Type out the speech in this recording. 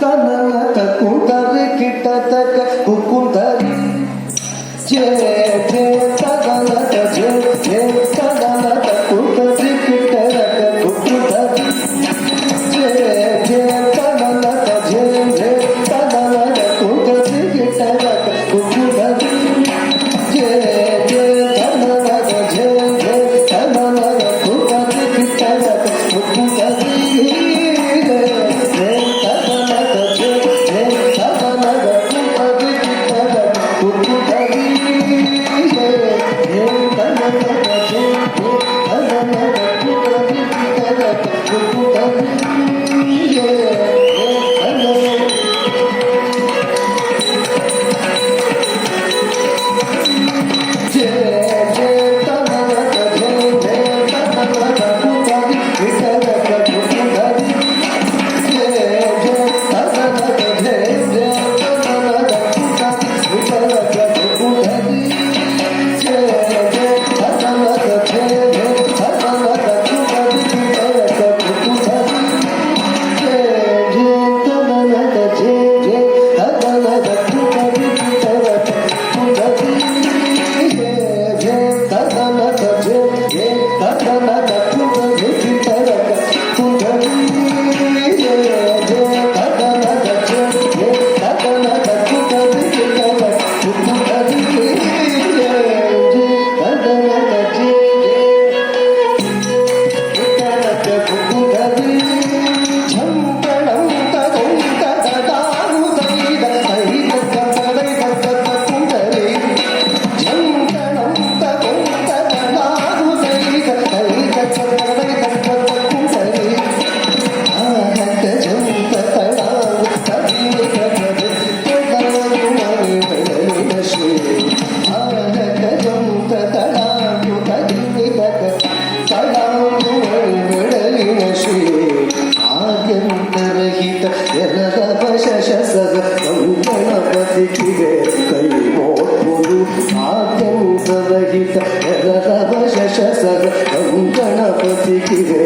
Tanana takunta rikita taka kukunta. Yeah. ಜಗತ್ತವು ಗಣಪತಿಗೆ ಕೈ ಮೋಟುದು ಆದ್ಯಂತರಹಿತ ಜಗದವ ಶಶ ಸಗತವು ಗಣಪತಿಗೆ